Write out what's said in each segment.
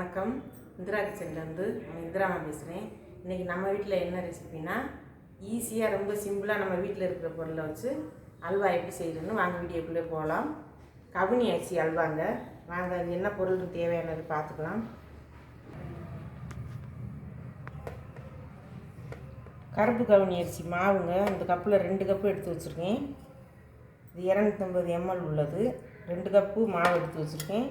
வணக்கம். இந்திரா கிச்சன்லேருந்து நான் இந்திராமா பேசுகிறேன். இன்றைக்கி நம்ம வீட்டில் என்ன ரெசிபினா ஈஸியாக ரொம்ப சிம்பிளாக நம்ம வீட்டில் இருக்கிற பொருளை வச்சு அல்வா எப்படி செய்யணும்னு வாங்க வீடியோக்குள்ளே போகலாம். கவுனி அரிசி அல்வாங்க. வாங்க அது என்ன பொருள் தேவையானது பார்த்துக்கலாம். கருப்பு கவுனி அரிசி மாவுங்க. அந்த கப்பில் ரெண்டு கப்பு எடுத்து வச்சுருக்கேன். இது இரநூத்தம்பது எம்எல் உள்ளது. ரெண்டு கப்பு மாவு எடுத்து வச்சுருக்கேன்.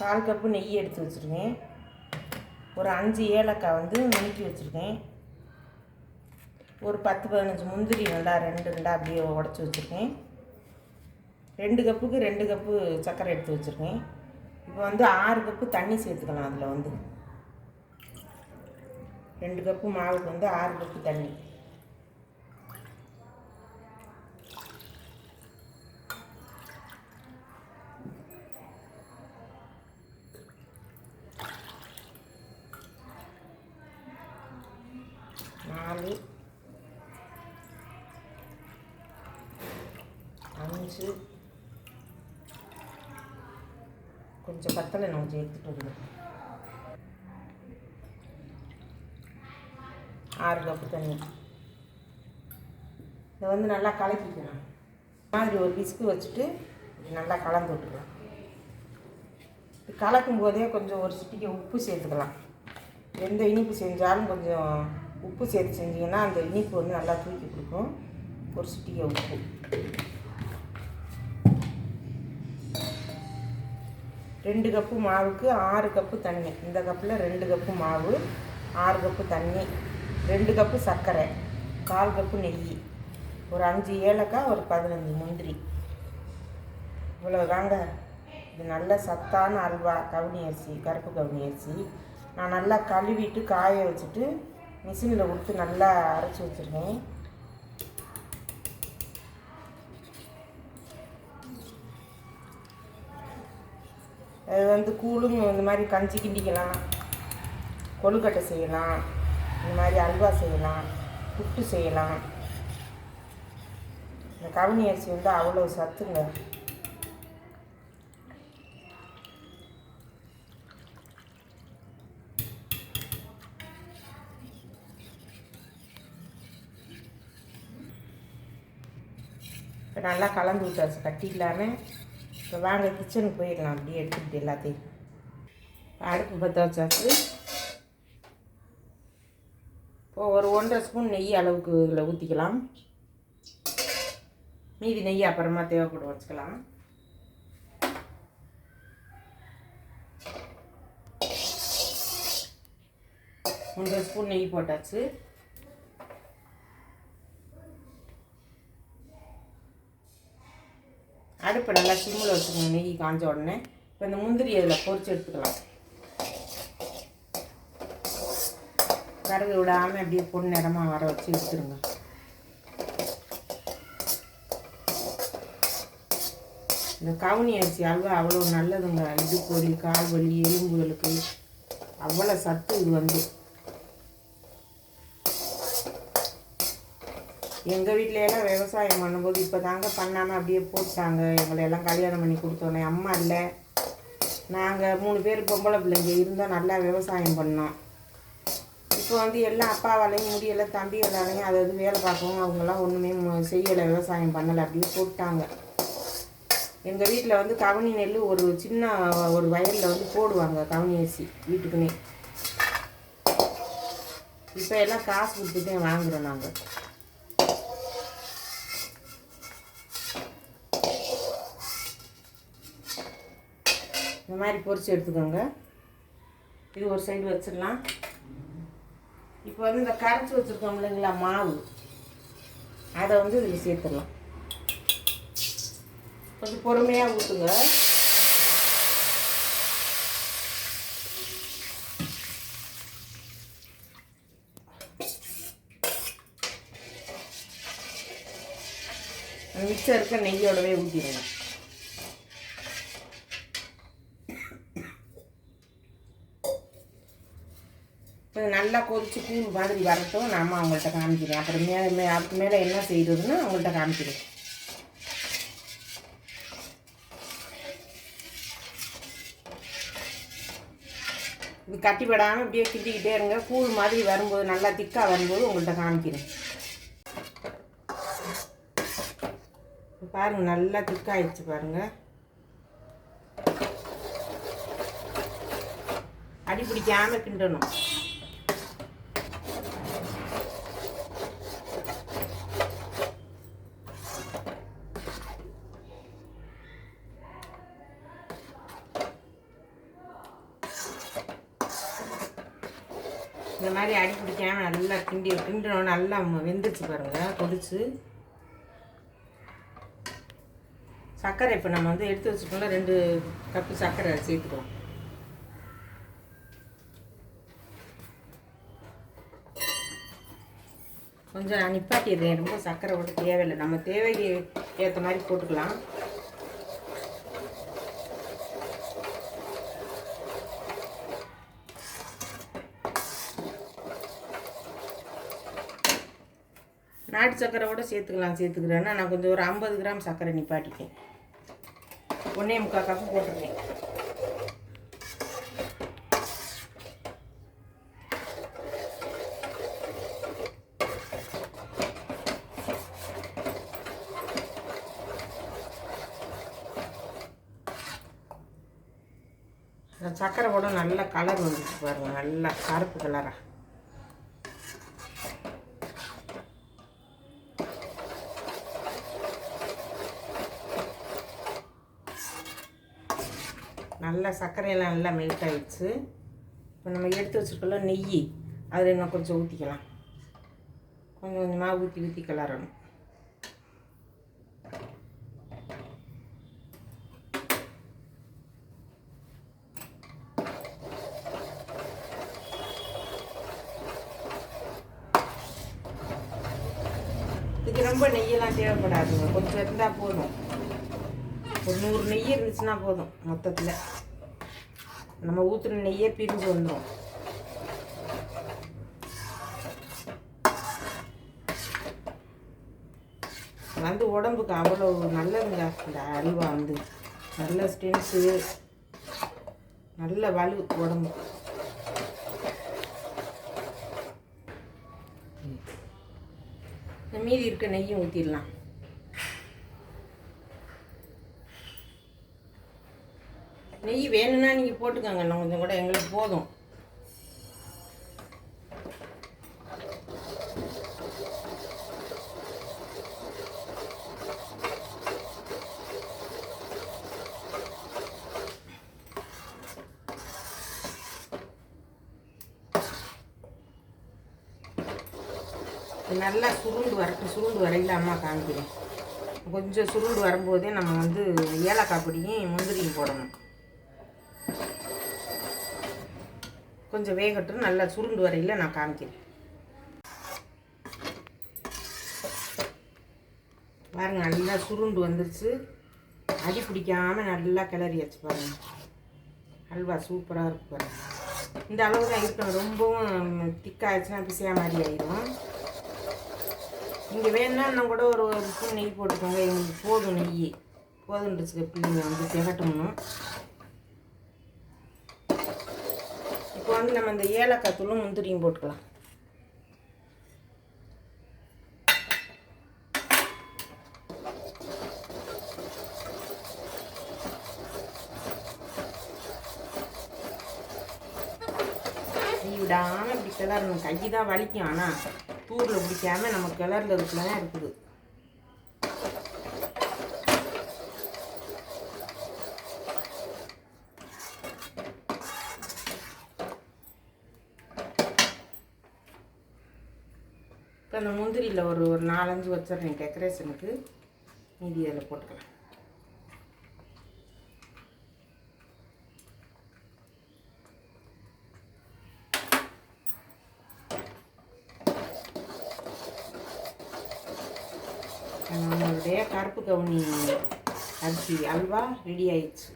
கால் கப்பு நெய் எடுத்து வச்சுருக்கேன். ஒரு அஞ்சு ஏலக்காய் வந்து நுணுக்கி வச்சுருக்கேன். ஒரு பத்து பதினஞ்சு முந்திரி நல்லா ரெண்டு ரெண்டாக அப்படியே உடச்சி வச்சுருக்கேன். ரெண்டு கப்புக்கு ரெண்டு கப்பு சர்க்கரை எடுத்து வச்சுருக்கேன். இப்போ வந்து ஆறு கப்பு தண்ணி சேர்த்துக்கலாம் அதில் வந்து. ரெண்டு கப்பு மாவுக்கு வந்து ஆறு கப்பு தண்ணி நாலு அஞ்சு கொஞ்சம் பத்தலை நான் கொஞ்சம் எடுத்துகிட்டு ஆறு கப்பு தண்ணி. இதை வந்து நல்லா கலக்கிக்கணும். மாதிரி ஒரு பிஸ்கு வச்சுட்டு நல்லா கலந்து விட்டுக்கலாம். இது கலக்கும் போதே கொஞ்சம் ஒரு சிட்டிக்கு உப்பு சேர்த்துக்கலாம். எந்த இனிப்பு செஞ்சாலும் கொஞ்சம் உப்பு சேர்த்து செஞ்சீங்கன்னா அந்த இனிப்பு வந்து நல்லா தூக்கி கொடுக்கும். ஒரு சிட்டிக்கு உப்பு. ரெண்டு கப்பு மாவுக்கு ஆறு கப்பு தண்ணி. இந்த கப்பில் ரெண்டு கப்பு மாவு ஆறு கப்பு தண்ணி ரெண்டு கப்பு சர்க்கரை கால் கப்பு நெய் ஒரு அஞ்சு ஏலக்காய் ஒரு பதினஞ்சு முந்திரி. இவ்வளோ தாங்க இது நல்ல சத்தான அல்வா கவுனி அரிசி கருப்பு கவுனி அரிசி. நான் நல்லா கழுவிட்டு காய வச்சுட்டு மிஷினில் கொடுத்து நல்லா அரைச்சி வச்சுருக்கேன். அது வந்து கூழும் இந்த மாதிரி கஞ்சி கிண்டிக்கலாம். கொழுக்கட்டை செய்யலாம். இந்த மாதிரி அல்வா செய்யலாம். புட்டு செய்யலாம். இந்த கவுனி அரிசி வந்து அவ்வளோ சத்துங்க. இப்போ நல்லா கலந்து விட்டாச்சு. கட்டிக்கலான்னு இப்போ வாங்க கிச்சனுக்கு போயிடலாம். அப்படியே எடுத்துக்கிட்டு எல்லாத்தையும். அடுப்பு பற்ற வச்சாச்சு இப்போ ஒரு ஒன்றரை ஸ்பூன் நெய் அளவுக்கு இதில் ஊற்றிக்கலாம் மீதி நெய் அப்புறமா தேவைப்படும் வச்சுக்கலாம். ஒன்றரை ஸ்பூன் நெய் போட்டாச்சு. அடுப்பை நல்லா சிம்மில் வச்சுக்கணும் நெய் காஞ்ச உடனே. இப்போ இந்த முந்திரி அதில் பொரிச்சு எடுத்துக்கலாம். கருகு விடாமல் அப்படியே பொண்ணு நிறமாக வர வச்சு எடுத்துருங்க. இந்த கவுனி அரிசி அல்வா அவ்வளோ நல்லதுங்க. இடுப்பு வலி கால் வலி எலும்புகளுக்கு அவ்வளோ சத்து இது வந்து. எங்கள் வீட்டில எல்லாம் விவசாயம் பண்ணும்போது இப்போ தாங்க பண்ணாமல் அப்படியே போட்டாங்க எங்களை எல்லாம் கல்யாணம் பண்ணி கொடுத்தோன்னே அம்மா இல்லை. நாங்கள் மூணு பேர் பொம்பளை பிள்ளைங்க இருந்தால் நல்லா விவசாயம் பண்ணோம். இப்போ வந்து எல்லாம் அப்பாவாலையும் முடியலை தம்பிகளாலையும் அது அது வேலை பார்க்கவும் அவங்களாம் ஒன்றுமே செய்யலை. விவசாயம் பண்ணலை அப்படியே போட்டாங்க. எங்கள் வீட்டில் வந்து கவனி நெல் ஒரு சின்ன ஒரு வயலில் வந்து போடுவாங்க. கவனி அரிசி வீட்டுக்குன்னே. இப்போ எல்லாம் காசு கொடுத்துட்டே வாங்குறோம் நாங்கள் மாதிரி பொரித்து எடுத்துக்கோங்க. இது ஒரு சைடு வச்சிடலாம். இப்போ வந்து இந்த கரைச்சி வச்சுருக்கோம் இல்லைங்களா மாவு. அதை வந்து இதில் சேர்த்துடலாம். கொஞ்சம் பொறுமையாக ஊற்றுங்க மிச்சம் இருக்க நெய்யோடவே ஊற்றிடுங்க நல்லா கொதிச்சு கூழ் மாதிரி வரட்டும். நாம அவங்கள்ட்ட காமிக்கிறேன். அப்புறம் மேலே மே அதுக்கு மேலே என்ன செய்கிறதுன்னு அவங்கள்ட்ட காமிக்கிறேன். இது கட்டிப்படாமல் இப்படியே கிண்டிக்கிட்டே இருங்க. கூழ் மாதிரி வரும்போது நல்லா திக்காக வரும்போது உங்கள்கிட்ட காமிக்கிறேன். பாருங்கள் நல்லா திக்காகிடுச்சு பாருங்கள் அடி பிடிக்காமல் கிண்டணும் இந்த மாதிரி அடி பிடிக்காம நல்லா கிண்டி கிண்டணும். நல்லா வெந்துச்சு பாருங்க. கொதிச்சு. சர்க்கரை இப்போ நம்ம வந்து எடுத்து வச்சுக்கோங்க. ரெண்டு கப்பு சர்க்கரை சேர்த்துக்கலாம் கொஞ்சம் நான் நிப்பாட்டிடுறேன். ரொம்ப சர்க்கரை கூட தேவையில்லை. நம்ம தேவைக்கு ஏற்ற மாதிரி போட்டுக்கலாம். நாட்டு சர்க்கரை கூட சேர்த்துக்கலாம் சேர்த்துக்கிறேன்னா நான் கொஞ்சம் ஒரு ஐம்பது கிராம் சர்க்கரை நிப்பாட்டிட்டேன். ஒன்றே முக்கால் கப்பு போட்டுருக்கேன். சர்க்கரை கூட நல்ல கலர் வந்துச்சு பாருங்க. நல்லா கருப்பு கலராக நல்லா சர்க்கரையெல்லாம் நல்லா மெல்ட் ஆகிடுச்சு இப்போ நம்ம எடுத்து வச்சுருக்கலாம் நெய் அதில் இன்னும் கொஞ்சம் ஊற்றிக்கலாம் கொஞ்சம் கொஞ்சமாக ஊற்றி ஊற்றி கிளறணும். இதுக்கு ரொம்ப நெய்யெல்லாம் தேவைப்படாதுங்க. கொஞ்சம் இருந்தால் போதும். ஒரு நூறு நெய் இருந்துச்சுன்னா போதும் மொத்தத்தில். நம்ம ஊற்றுன நெய்யே பிரிஞ்சு வந்துடும் வந்து உடம்புக்கு அவ்வளோ நல்லதுங்க இந்த அல்வா வந்து. நல்ல ஸ்ட்ரென்த்து நல்ல வலு உடம்பு. இந்த மீதி இருக்க நெய்யும் ஊற்றிடலாம் நெய் வேணும்னா நீங்கள் போட்டுக்கோங்க. இன்னும் கொஞ்சம் கூட எங்களுக்கு போதும். நல்லா சுருண்டு வரட்டும் சுருண்டு வரையில் அம்மா காமிக்கிறேன். கொஞ்சம் சுருண்டு வரும்போதே நம்ம வந்து ஏலக்காய் பொடியும் முந்திரியும் போடணும். கொஞ்சம் வேகட்டும். நல்லா சுருண்டு வரையில் நான் காமிக்கிறேன். பாருங்கள் நல்லா சுருண்டு வந்துருச்சு. அடி பிடிக்காமல் நல்லா கிளறியாச்சு பாருங்கள் அல்வா சூப்பராக இருக்கு பாருங்கள் இந்த அளவு தான் இருக்கணும் ரொம்பவும் திக்காச்சுன்னா பிசையா மாதிரி ஆயிடும். இங்கே வேணும்னா இன்னும் கூட ஒரு ஒரு ஸ்பூன் நெய் போட்டுக்கோங்க. எங்களுக்கு போதும் நெய் போதுன்றதுக்கு பிள்ளைங்க வந்து திகட்டணும். இப்போ வந்து நம்ம இந்த ஏலக்காய் தூளும் முந்திரியும் போட்டுக்கலாம். விடாமல் இப்படி கிளறணும். கை தான் வலிக்கும். ஆனால் தூரில் பிடிக்காம நம்ம கிளறில் தான் இருக்குது. இப்போ அந்த முந்திரியில் ஒரு ஒரு நாலஞ்சு வச்சிடுறேன் டெக்கரேஷனுக்கு மீதி அதில் போட்டுக்கலாம். நம்மளுடைய கருப்பு கவுனி அரிசி அல்வா ரெடி ஆயிடுச்சு.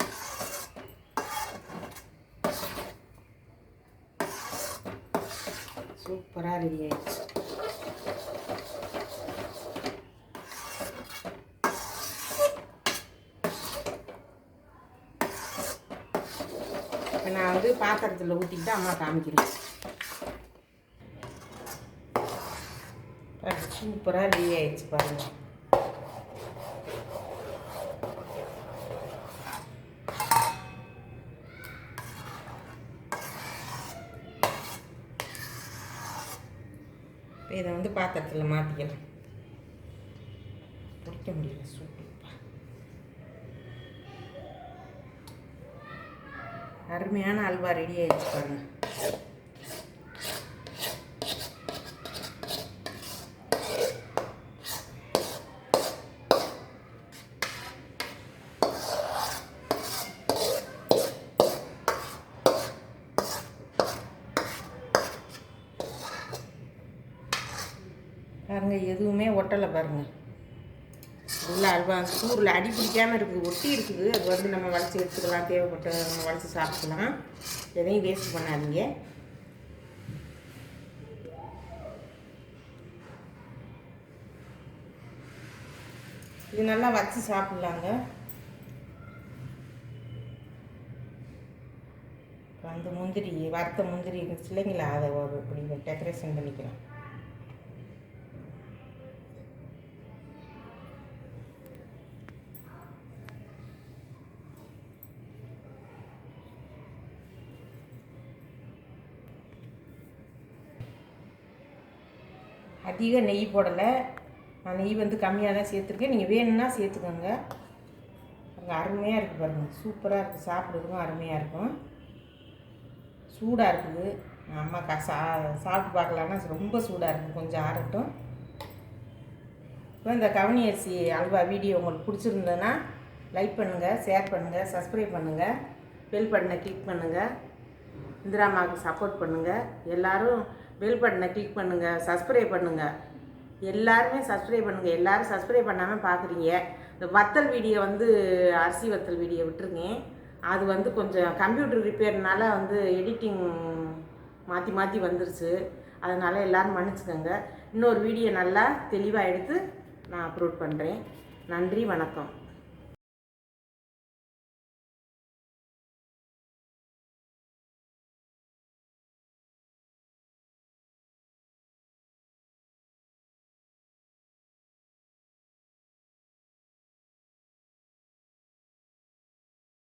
சூப்பராக ரெடி ஆயிடுச்சு. இப்போ நான் வந்து பாத்திரத்தில் ஊற்றிக்கிட்டு அம்மா காமிக்கிறேன். சூப்பராக ரெடி ஆயிடுச்சு பாருங்கள் இதை வந்து பாத்திரத்தில் மாற்றிக்கலாம் பிடிக்க முடியல சூப்பர் அருமையான அல்வா ரெடி ஆயிடுச்சு பாருங்க. பாருங்க எதுவுமே ஒட்டலை பாருங்கள் உள்ள அல்வா சூரில் அடி பிடிக்காம இருக்குது ஒட்டி இருக்குது. அது வந்து நம்ம வளைச்சி எடுத்துக்கலாம் தேவைப்பட்ட நம்ம வளைச்சி சாப்பிட்டுக்கலாம். எதையும் வேஸ்ட் பண்ணாதீங்க. இது நல்லா வச்சு சாப்பிட்லாங்க. அந்த முந்திரி வறுத்த முந்திரி இருந்துச்சு இல்லைங்களா அதை ஒரு இப்படி டெக்கரேஷன் பண்ணிக்கலாம். அதிக நெய் போடலை. நான் நெய் வந்து கம்மியாக தான் சேர்த்துருக்கேன். நீங்கள் வேணும்னா சேர்த்துக்கோங்க. அங்கே அருமையாக இருக்குது பாருங்கள் சூப்பராக இருக்குது சாப்பிட்றதுக்கும் அருமையாக இருக்கும். சூடாக இருக்குது. அம்மா கா சா சாப்பிட்டு பார்க்கலான்னா ரொம்ப சூடாக இருக்குது கொஞ்சம் ஆறட்டும். இப்போ இந்த கவனி அரிசி அல்வா வீடியோ உங்களுக்கு பிடிச்சிருந்ததுன்னா லைக் பண்ணுங்கள் ஷேர் பண்ணுங்கள் சப்ஸ்கிரைப் பண்ணுங்கள் பெல் பட்டனை கிளிக் பண்ணுங்கள் இந்திராமாவுக்கு சப்போர்ட் பண்ணுங்கள் எல்லோரும் பெல் பட்டனை கிளிக் பண்ணுங்கள் சப்ஸ்கிரைப் பண்ணுங்கள் எல்லாருமே சப்ஸ்கிரைப் பண்ணுங்கள் எல்லோரும் சப்ஸ்கிரைப் பண்ணாமல் பார்க்குறீங்க இந்த வத்தல் வீடியோ வந்து அரிசி வத்தல் வீடியோ விட்டுருங்க அது வந்து கொஞ்சம் கம்ப்யூட்டர் ரிப்பேர்னால வந்து எடிட்டிங் மாற்றி மாற்றி வந்துருச்சு. அதனால் எல்லோரும் மன்னிச்சுக்கோங்க. இன்னொரு வீடியோ நல்லா தெளிவாக எடுத்து நான் அப்லோட் பண்ணுறேன் நன்றி வணக்கம்.